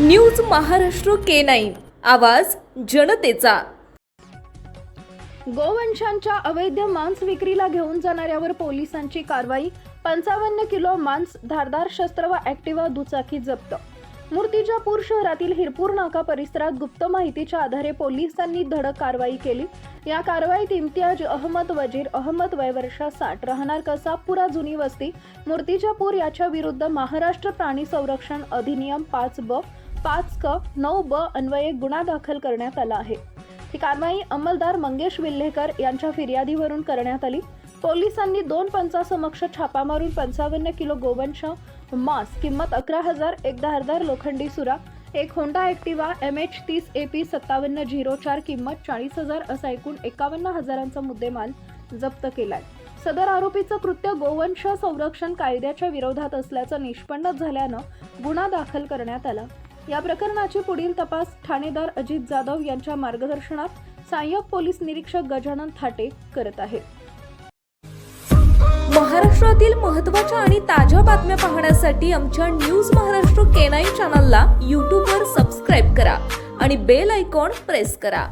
News Maharashtra K nine. आवाज जनतेचा. गोवंशांच्या अवैध मांस विक्रीला घेऊन जाणाऱ्यावर पोलिसांची कारवाई पंचावन्न किलो मांस धारदार शस्त्र व ॲक्टिवा दुचाकी जप्त. मूर्तिजापूर शहरातील हिरपूर नाका परिसरात गुप्त माहितीच्या आधारे पोलिसांनी धडक कारवाई केली. या कारवाईत इम्तियाज अहमद वजीर अहमद वयवर्षा साठ राहणार कसापुरा जुनी वस्ती मूर्तिजापूर याच्या विरुद्ध महाराष्ट्र प्राणी संरक्षण अधिनियम पाच ब पाच क नऊ ब अन्वये गुन्हा दाखल करण्यात आला आहे. ही कारवाई अंमलदार मंगेश विल्हेकर यांच्या फिर्यादीवरून करण्यात आली. पोलिसांनी दोन पंचासमक्ष छापा मारून पंचावन्न किलो गोवंश मांस किंमत अकरा हजार एक धारदार लोखंडी सुरा एक होंडा ॲक्टिवा एम एच तीस ए पी सत्तावन्न झिरो चार किंमत चाळीस हजार असा एकूण एकावन्न हजारांचा मुद्देमाल जप्त केलाय. सदर आरोपीचं कृत्य गोवंश संरक्षण कायद्याच्या विरोधात असल्याचं निष्पन्न झाल्यानं गुन्हा दाखल करण्यात आला. या प्रकरणाची पुढील तपास ठाणेदार अजित जाधव यांच्या मार्गदर्शनात सहाय्यक पोलीस निरीक्षक गजानन थाटे करत आहेत. महाराष्ट्रातील महत्त्वाच्या आणि ताज्या बातम्या पाहण्यासाठी आमच्या न्यूज महाराष्ट्र के नाईन चॅनलला यूट्यूबवर सबस्क्राईब करा आणि बेल आयकॉन प्रेस करा.